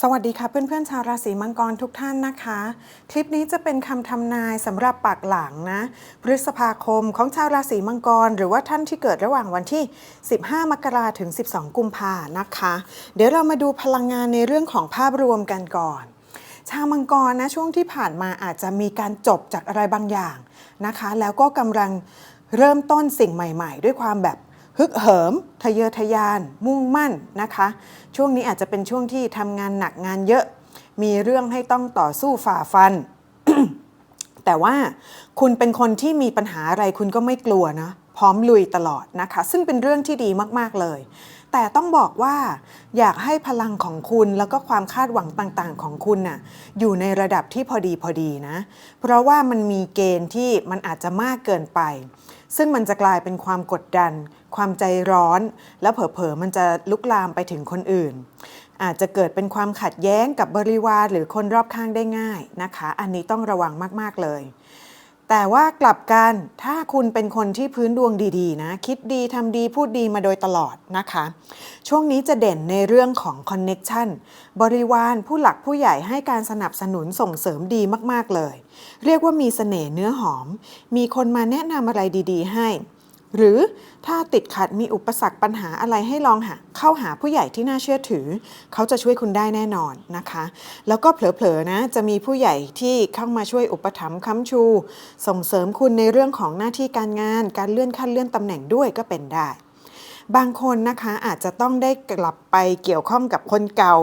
สวัสดีค่ะเพื่อนๆชาวราศีมังกรทุกท่านนะคะ คลิปนี้จะเป็นคำทำนายสำหรับปากหลังนะ พฤษภาคมของชาวราศีมังกร หรือว่าท่านที่เกิดระหว่างวันที่ 15 มกราถึง 12 กุมภานะคะ เดี๋ยวเรามาดูพลังงานในเรื่องของภาพรวมกันก่อน ชาวมังกรนะช่วงที่ผ่านมาอาจจะมีการจบจากอะไรบางอย่างนะคะ แล้วก็กำลังเริ่มต้นสิ่งใหม่ ๆ ด้วยความแบบ ฮึกเหิมทะเยอทะยาน มุ่งมั่นนะคะ ช่วงนี้อาจจะเป็นช่วงที่ทำงานหนักงานเยอะ มีเรื่องให้ต้องต่อสู้ฝ่าฟัน แต่ว่าคุณเป็นคนที่มีปัญหาอะไรคุณก็ไม่กลัวนะ พร้อมลุยตลอดนะคะ ซึ่งเป็นเรื่องที่ดีมากๆเลย แต่ต้องบอกว่าอยากให้พลังของคุณแล้วก็ความคาดหวังต่างๆ ของคุณน่ะอยู่ในระดับที่พอดีพอดีนะ เพราะว่ามันมีเกณฑ์ที่มันอาจจะมากเกินไป ซึ่งมันจะกลายเป็นความกดดัน ความใจร้อน แล้วเผลอๆมันจะลุกลามไปถึงคนอื่น อาจจะเกิดเป็นความขัดแย้งกับบริวารหรือคนรอบข้างได้ง่ายนะคะ อันนี้ต้องระวังมากๆเลย แต่ว่ากลับกัน ถ้าคุณเป็นคนที่พื้นดวงดีๆนะ คิดดีทำดีพูดดีมาโดยตลอดนะคะ ช่วงนี้จะเด่นในเรื่องของคอนเน็ชันบริวารผู้หลักผู้ใหญ่ให้การสนับสนุนส่งเสริมดีมากๆเลย เรียกว่ามีเสน่ห์เนื้อหอม มีคนมาแนะนำอะไรดีๆ ให้ หรือถ้าติดขัดมีอุปสรรคปัญหาอะไรให้ลองหาเข้าหาผู้ใหญ่ที่น่าเชื่อถือ เขาจะช่วยคุณได้แน่นอนนะคะ แล้วก็เผลอๆนะจะมีผู้ใหญ่ที่เข้ามาช่วยอุปถัมภ์ค้ำชู ส่งเสริมคุณในเรื่องของหน้าที่การงาน การเลื่อนขั้นเลื่อนตำแหน่งด้วยก็เป็นได้ บางคนนะคะอาจจะต้องได้กลับไปเกี่ยวข้องกับคนเก่า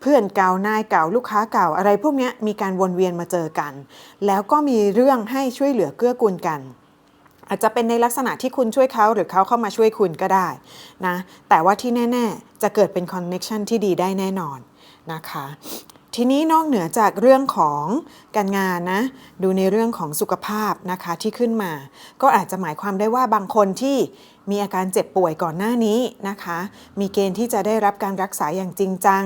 เพื่อนเก่านายเก่าลูกค้าเก่าอะไรพวกนี้มีการวนเวียนมาเจอกัน แล้วก็มีเรื่องให้ช่วยเหลือเกื้อกูลกัน อาจจะเป็นในลักษณะที่คุณช่วยเขาหรือเขาเข้ามาช่วยคุณก็ได้นะแต่ว่าที่แน่ ๆ จะเกิดเป็นคอนเน็ชันที่ดีได้แน่นอนนะคะทีนี้นอกเหนือจากเรื่องของการงานนะ ดูในเรื่องของสุขภาพนะคะที่ขึ้นมา ก็อาจจะหมายความได้ว่าบางคนที่มีอาการเจ็บป่วยก่อนหน้านี้นะคะ มีเกณฑ์ที่จะได้รับการรักษาอย่างจริงจัง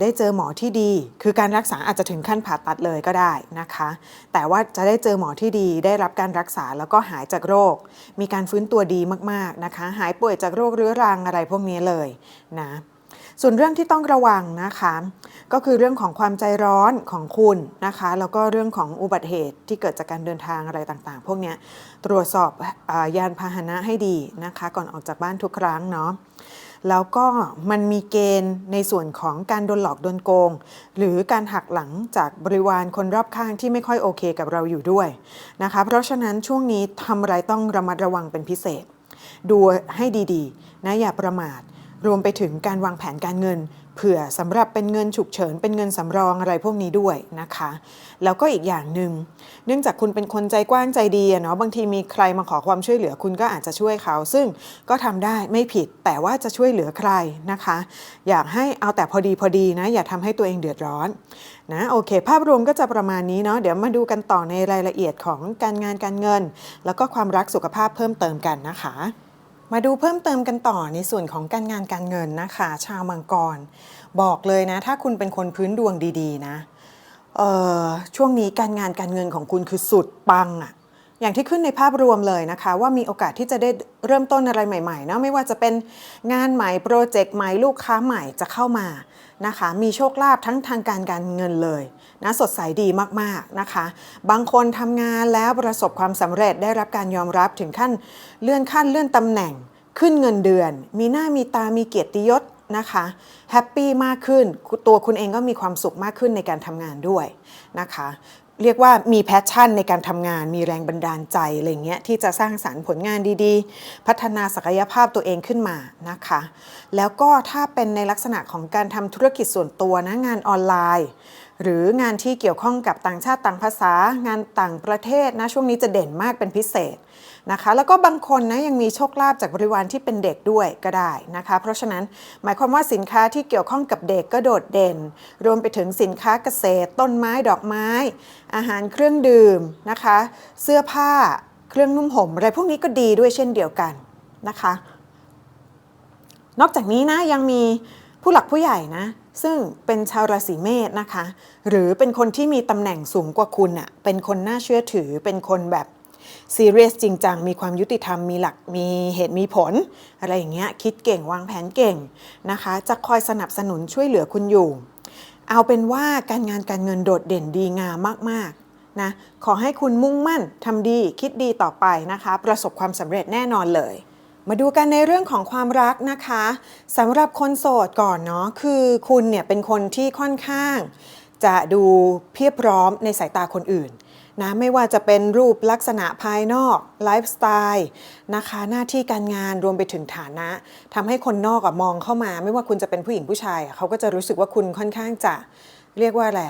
ได้เจอหมอที่ดี คือการรักษาอาจจะถึงขั้นผ่าตัดเลยก็ได้นะคะ แต่ว่าจะได้เจอหมอที่ดีได้รับการรักษาแล้วก็หายจากโรค มีการฟื้นตัวดีมากๆนะคะ หายป่วยจากโรคเรื้อรังอะไรพวกนี้เลยนะส่วนเรื่องที่ต้องระวังนะคะ ก็คือเรื่องของความใจร้อนของคุณนะคะ แล้วก็เรื่องของอุบัติเหตุที่เกิดจากการเดินทางอะไรต่างๆ พวกนี้ตรวจสอบอยานพาหนะให้ดีนะคะ ก่อนออกจากบ้านทุกครั้งเนาะ แล้วก็มันมีเกณฑ์ในส่วนของการโดนหลอกโดนโกง หรือการหักหลังจากบริวารคนรอบข้างที่ไม่ค่อยโอเคกับเราอยู่ด้วยนะคะ เพราะฉะนั้นช่วงนี้ทำอะไรต้องระมัดระวังเป็นพิเศษ ดูให้ดีๆนะอย่าประมาทรวมไปถึงการวางแผนการเงิน เผื่อสำหรับเป็นเงินฉุกเฉิน เป็นเงินสำรองอะไรพวกนี้ด้วยนะคะ แล้วก็อีกอย่างหนึ่งเนื่องจากคุณเป็นคนใจกว้างใจดีเนาะบางทีมีใครมาขอความช่วยเหลือคุณก็อาจจะช่วยเขา ซึ่งก็ทำได้ไม่ผิดแต่ว่าจะช่วยเหลือใครนะคะ อยากให้เอาแต่พอดีพอดีนะ อย่าทำให้ตัวเองเดือดร้อนนะโอเค ภาพรวมก็จะประมาณนี้เนาะเดี๋ยวมาดูกันต่อในรายละเอียดของการงานการเงิน แล้วก็ความรักสุขภาพเพิ่มเติมกันนะคะ มาดูเพิ่มเติมกันต่อในส่วนของการงานการเงินนะคะ ชาวมังกร บอกเลยนะ ถ้าคุณเป็นคนพื้นดวงดีๆ นะช่วงนี้การงานการเงินของคุณคือสุดปังอะ อย่างที่ขึ้นในภาพรวมเลยนะคะ ว่ามีโอกาสที่จะได้เริ่มต้นอะไรใหม่ๆเนาะไม่ว่าจะเป็นงานใหม่โปรเจกต์ใหม่ลูกค้าใหม่จะเข้ามานะคะ มีโชคลาภทั้งทางการการเงินเลยนะสดใสดีมากๆนะคะ บางคนทำงานแล้วประสบความสำเร็จได้รับการยอมรับถึงขั้นเลื่อนขั้นเลื่อนตำแหน่งขึ้นเงินเดือน มีหน้ามีตามีเกียรติยศนะคะแฮปปี้มากขึ้นตัวคุณเองก็มีความสุขมากขึ้นในการทำงานด้วยนะคะ เรียกว่ามีแพชชั่นในการทำงาน มีแรงบันดาลใจอะไรเงี้ยที่จะสร้างสารรค์ผลงานดีๆ พัฒนาศักยภาพตัวเองขึ้นมานะคะ แล้วก็ถ้าเป็นในลักษณะของการทำธุรกิจส่วนตัวนะงานออนไลน์ หรืองานที่เกี่ยวข้องกับต่างชาติต่างภาษา งานต่างประเทศนะช่วงนี้จะเด่นมากเป็นพิเศษ นะคะ แล้วก็บางคนนะยังมีโชคลาภจากบริวารที่เป็นเด็กด้วยก็ได้นะคะ เพราะฉะนั้นหมายความว่าสินค้าที่เกี่ยวข้องกับเด็กก็โดดเด่น รวมไปถึงสินค้าเกษตร ต้นไม้ดอกไม้ อาหารเครื่องดื่มนะคะ เสื้อผ้าเครื่องนุ่มห่มอะไรพวกนี้ก็ดีด้วยเช่นเดียวกันนะคะ นอกจากนี้นะยังมีผู้หลักผู้ใหญ่นะซึ่งเป็นชาวราศีเมษนะคะ หรือเป็นคนที่มีตำแหน่งสูงกว่าคุณอะ่ะเป็นคนน่าเชื่อถือเป็นคนแบบ ซีเรียสจริงจัง มีความยุติธรรมมีหลักมีเหตุมีผล อะไรอย่างเงี้ยคิดเก่งวางแผนเก่งนะคะ จะคอยสนับสนุนช่วยเหลือคุณอยู่ เอาเป็นว่าการงานการเงินโดดเด่นดีงามมากๆนะขอให้คุณมุ่งมั่นทำดีคิดดีต่อไปนะคะ ประสบความสำเร็จแน่นอนเลยมาดูกันในเรื่องของความรักนะคะสำหรับคนโสดก่อนเนาะคือคุณเนี่ยเป็นคนที่ค่อนข้าง จะดูเพียบพร้อมในสายตาคนอื่น นะไม่ว่าจะเป็นรูปลักษณะภายนอกไลฟ์สไตล์นะคะหน้าที่การงานรวมไปถึงฐานะทำให้คนนอกอะมองเข้ามา ไม่ว่าคุณจะเป็นผู้หญิงผู้ชายเขาก็จะรู้สึกว่าคุณค่อนข้างจะเรียกว่าอะไร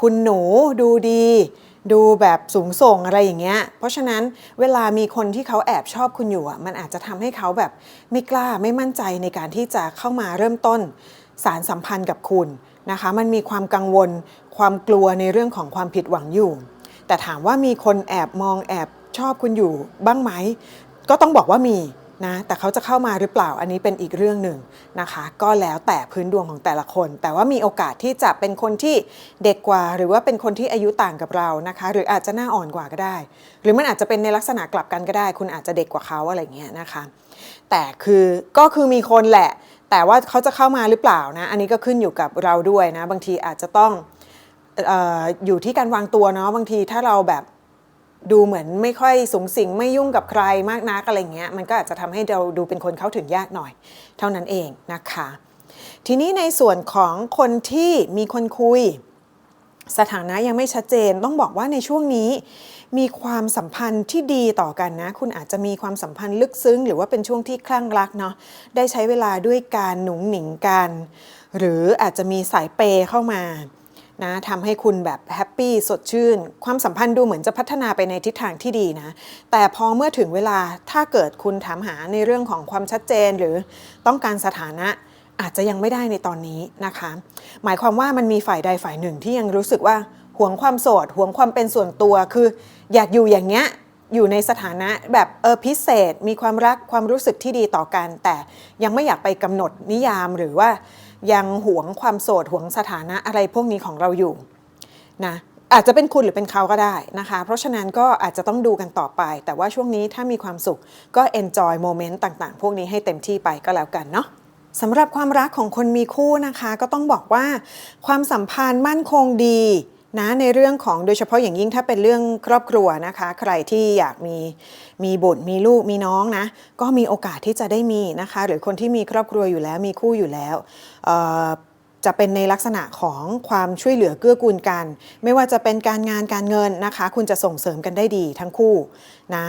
คุณหนูดูดี ดูแบบสูงส่งอะไรอย่างเงี้ย เพราะฉะนั้นเวลามีคนที่เขาแอบชอบคุณอยู่อะมันอาจจะทำให้เขาแบบไม่กล้าไม่มั่นใจในการที่จะเข้ามาเริ่มต้นสารสัมพันธ์กับคุณนะคะ มันมีความกังวลความกลัวในเรื่องของความผิดหวังอยู่ แต่ถามว่ามีคนแอบมองแอบชอบคุณอยู่บ้างไหม ก็ต้องบอกว่ามีนะแต่เขาจะเข้ามาหรือเปล่าอันนี้เป็นอีกเรื่องหนึ่งนะคะ ก็แล้วแต่พื้นดวงของแต่ละคน แต่ว่ามีโอกาสที่จะเป็นคนที่เด็กกว่า หรือว่าเป็นคนที่อายุต่างกับเรานะคะ หรืออาจจะหน้าอ่อนกว่าก็ได้ หรือมันอาจจะเป็นในลักษณะกลับกันก็ได้ คุณอาจจะเด็กกว่าเขาอะไรเงี้ยนะคะ แต่คือก็คือมีคนแหละ แต่ว่าเขาจะเข้ามาหรือเปล่านะ อันนี้ก็ขึ้นอยู่กับเราด้วยนะ บางทีอาจจะต้อง อยู่ที่การวางตัวเนาะบางทีถ้าเราแบบดูเหมือนไม่ค่อยสูงสิงไม่ยุ่งกับใครมากนักอะไรเงี้ยมันก็อาจจะทำให้เราดูเป็นคนเข้าถึงยากหน่อย เท่านั้นเองนะคะ ทีนี้ในส่วนของคนที่มีคนคุย สถานะยังไม่ชัดเจน ต้องบอกว่าในช่วงนี้มีความสัมพันธ์ที่ดีต่อกันนะ คุณอาจจะมีความสัมพันธ์ลึกซึ้ง หรือว่าเป็นช่วงที่คลั่งรักเนาะได้ใช้เวลาด้วยการหนุงหนิงกัน หรืออาจจะมีสายเปย์เข้ามา นะทำให้คุณแบบแฮปปี้สดชื่น ความสัมพันธ์ดูเหมือนจะพัฒนาไปในทิศทางที่ดีนะ แต่พอเมื่อถึงเวลาถ้าเกิดคุณถามหาในเรื่องของความชัดเจนหรือต้องการสถานะอาจจะยังไม่ได้ในตอนนี้นะคะ หมายความว่ามันมีฝ่ายใดฝ่ายหนึ่งที่ยังรู้สึกว่าห่วงความโสดห่วงความเป็นส่วนตัวคือ อยากอยู่อย่างเงี้ยอยู่ในสถานะแบบเออพิเศษ มีความรักความรู้สึกที่ดีต่อกัน แต่ยังไม่อยากไปกำหนดนิยามหรือว่า ยังหวงความโสดหวงสถานะอะไรพวกนี้ของเราอยู่นะอาจจะเป็นคุณหรือเป็นเขาก็ได้นะคะ เพราะฉะนั้นก็อาจจะต้องดูกันต่อไป แต่ว่าช่วงนี้ถ้ามีความสุขก็ enjoy โมเมนต์ต่างๆ พวกนี้ให้เต็มที่ไปก็แล้วกันเนาะสำหรับความรักของคนมีคู่นะคะ ก็ต้องบอกว่า ความสัมพันธ์มั่นคงดี นะในเรื่องของโดยเฉพาะอย่างยิ่งถ้าเป็นเรื่องครอบครัวนะคะ ใครที่อยากมีมีบุตรมีลูกมีน้องนะก็มีโอกาสที่จะได้มีนะคะ หรือคนที่มีครอบครัวอยู่แล้วมีคู่อยู่แล้วจะเป็นในลักษณะของความช่วยเหลือเกื้อกูลกัน ไม่ว่าจะเป็นการงานการเงินนะคะ คุณจะส่งเสริมกันได้ดีทั้งคู่นะ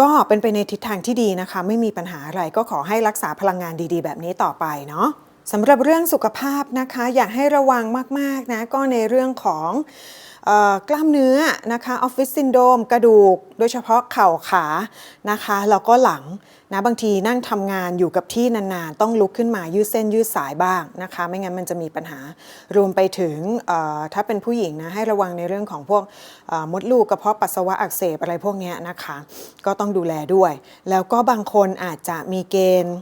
ก็เป็นไปในทิศทางที่ดีนะคะ ไม่มีปัญหาอะไรก็ขอให้รักษาพลังงานดีๆ แบบนี้ต่อไปเนาะ สำหรับเรื่องสุขภาพนะคะอยากให้ระวังมากๆนะก็ในเรื่องของกล้ามเนื้อนะคะออฟฟิศซินโดมกระดูก โดยเฉพาะเข่าขานะคะแล้วก็หลังนะบางทีนั่งทำงานอยู่กับที่นานๆ ต้องลุกขึ้นมายืดเส้นยืดสายบ้างนะคะ ไม่งั้นมันจะมีปัญหารวมไปถึงถ้าเป็นผู้หญิงนะให้ระวังในเรื่องของพวกมดลูกกระเพาะปัสสาวะอักเสบอะไรพวกนี้นะคะ ก็ต้องดูแลด้วย แล้วก็บางคนอาจจะมีเกณฑ์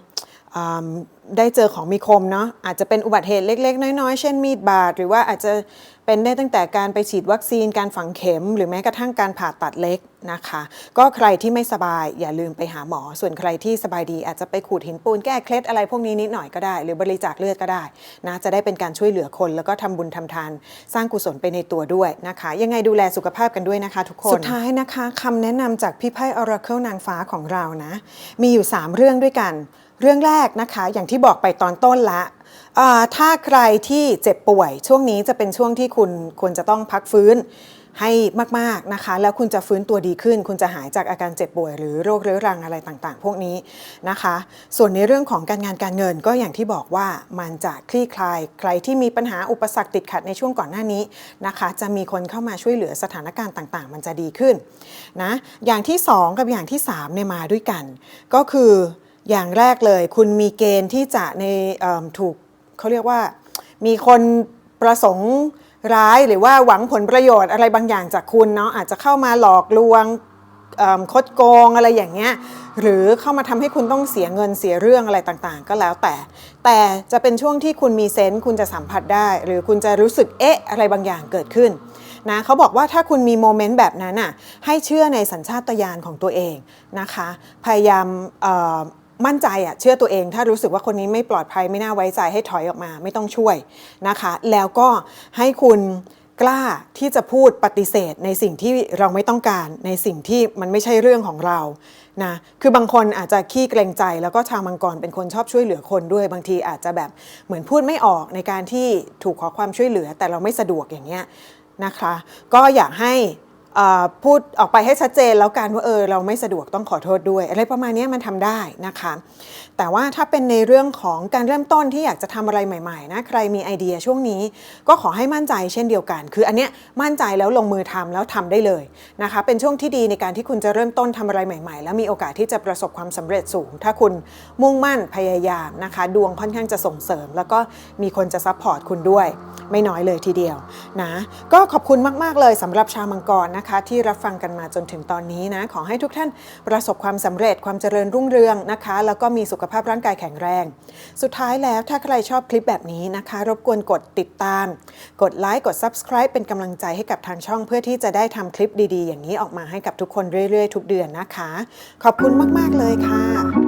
ได้เจอของมีคมเนาะอาจจะเป็นอุบัติเหตุเล็ก ๆ น้อย ๆ เช่นมีดบาดหรือว่าอาจจะ เป็นได้ตั้งแต่การไปฉีดวัคซีนการฝังเข็ม หรือแม้กระทั่งการผ่าตัดเล็กนะคะ ก็ใครที่ไม่สบายอย่าลืมไปหาหมอ ส่วนใครที่สบายดีอาจจะไปขูดหินปูนแก้เคล็ดอะไรพวกนี้นิดหน่อยก็ได้ หรือบริจาคเลือดก็ได้นะจะได้เป็นการช่วยเหลือคน แล้วก็ทำบุญทำทาน สร้างกุศลไปในตัวด้วยนะคะ ยังไงดูแลสุขภาพกันด้วยนะคะ ทุกคนสุดท้ายนะคะคำแนะนำจากพี่ไพ่ Oracle นางฟ้าของเรานะ มีอยู่ 3 เรื่องด้วยกัน เรื่องแรกนะคะ อย่างที่บอกไปตอนต้นละ ถ้าใครที่เจ็บป่วยช่วงนี้จะเป็นช่วงที่คุณควรจะต้องพักฟื้นให้มากๆนะคะ แล้วคุณจะฟื้นตัวดีขึ้น คุณจะหายจากอาการเจ็บป่วย หรือโรคเรื้อรังอะไรต่างๆ พวกนี้นะคะ ส่วนในเรื่องของการงานการเงินก็อย่างที่บอกว่ามันจะคลี่คลาย ใครที่มีปัญหาอุปสรรคติดขัดในช่วงก่อนหน้านี้นะคะ จะมีคนเข้ามาช่วยเหลือสถานการณ์ต่างๆ มันจะดีขึ้นนะอย่างที่สองกับอย่างที่สามเนี่ยมาด้วยกัน ก็คือ อย่างแรกเลย คุณมีเกณฑ์ที่จะในถูกเขาเรียกว่า มีคนประสงค์ร้ายหรือว่าหวังผลประโยชน์อะไรบางอย่างจากคุณเนาะอาจจะเข้ามาหลอกลวงคดโกงอะไรอย่างเงี้ยหรือเข้ามาทำให้คุณต้องเสียเงินเสียเรื่องอะไรต่างๆ ก็แล้วแต่ แต่จะเป็นช่วงที่คุณมีเซนส์คุณจะสัมผัสได้ หรือคุณจะรู้สึกเอ๊ะอะไรบางอย่างเกิดขึ้นนะเขาบอกว่าถ้าคุณมีโมเมนต์แบบนั้นอะให้เชื่อในสัญชาตญาณของตัวเองนะคะ พยายาม มั่นใจอะเชื่อตัวเอง ถ้ารู้สึกว่าคนนี้ไม่ปลอดภัยไม่น่าไว้ใจให้ถอยออกมาไม่ต้องช่วยนะคะ แล้วก็ให้คุณกล้าที่จะพูดปฏิเสธในสิ่งที่เราไม่ต้องการในสิ่งที่มันไม่ใช่เรื่องของเรานะคือบางคนอาจจะขี้เกรงใจ แล้วก็ชาวมังกรเป็นคนชอบช่วยเหลือคนด้วย บางทีอาจจะแบบเหมือนพูดไม่ออกในการที่ถูกขอความช่วยเหลือ แต่เราไม่สะดวกอย่างเงี้ยนะคะ ก็อยากให้ พูดออกไปให้ชัดเจนแล้วกันว่าเออเราไม่สะดวกต้องขอโทษด้วย อะไรประมาณนี้มันทำได้นะคะ แต่ว่าถ้าเป็นในเรื่องของการเริ่มต้นที่อยากจะทำอะไรใหม่ๆนะใครมีไอเดียช่วงนี้ ก็ขอให้มั่นใจเช่นเดียวกัน คืออันเนี้ยมั่นใจแล้วลงมือทำแล้วทำได้เลยนะคะ เป็นช่วงที่ดีในการที่คุณจะเริ่มต้นทำอะไรใหม่ ๆ แล้วมีโอกาสที่จะประสบความสำเร็จสูง ถ้าคุณมุ่งมั่นพยายามนะคะ ดวงค่อนข้างจะส่งเสริม แล้วก็มีคนจะซัพพอร์ตคุณด้วย ไม่น้อยเลยทีเดียวนะก็ขอบคุณมากๆเลยสำหรับชาวมังกรนะคะ ที่รับฟังกันมาจนถึงตอนนี้นะขอให้ทุกท่านประสบความสำเร็จความเจริญรุ่งเรืองนะคะ แล้วก็มีสุขภาพร่างกายแข็งแรง สุดท้ายแล้วถ้าใครชอบคลิปแบบนี้นะคะ รบกวนกดติดตาม กดไลค์กด Subscribe เป็นกำลังใจให้กับทางช่องเพื่อที่จะได้ทำคลิปดีๆ อย่างนี้ออกมาให้กับทุกคนเรื่อยๆ ทุกเดือนนะคะ ขอบคุณมากๆเลยค่ะ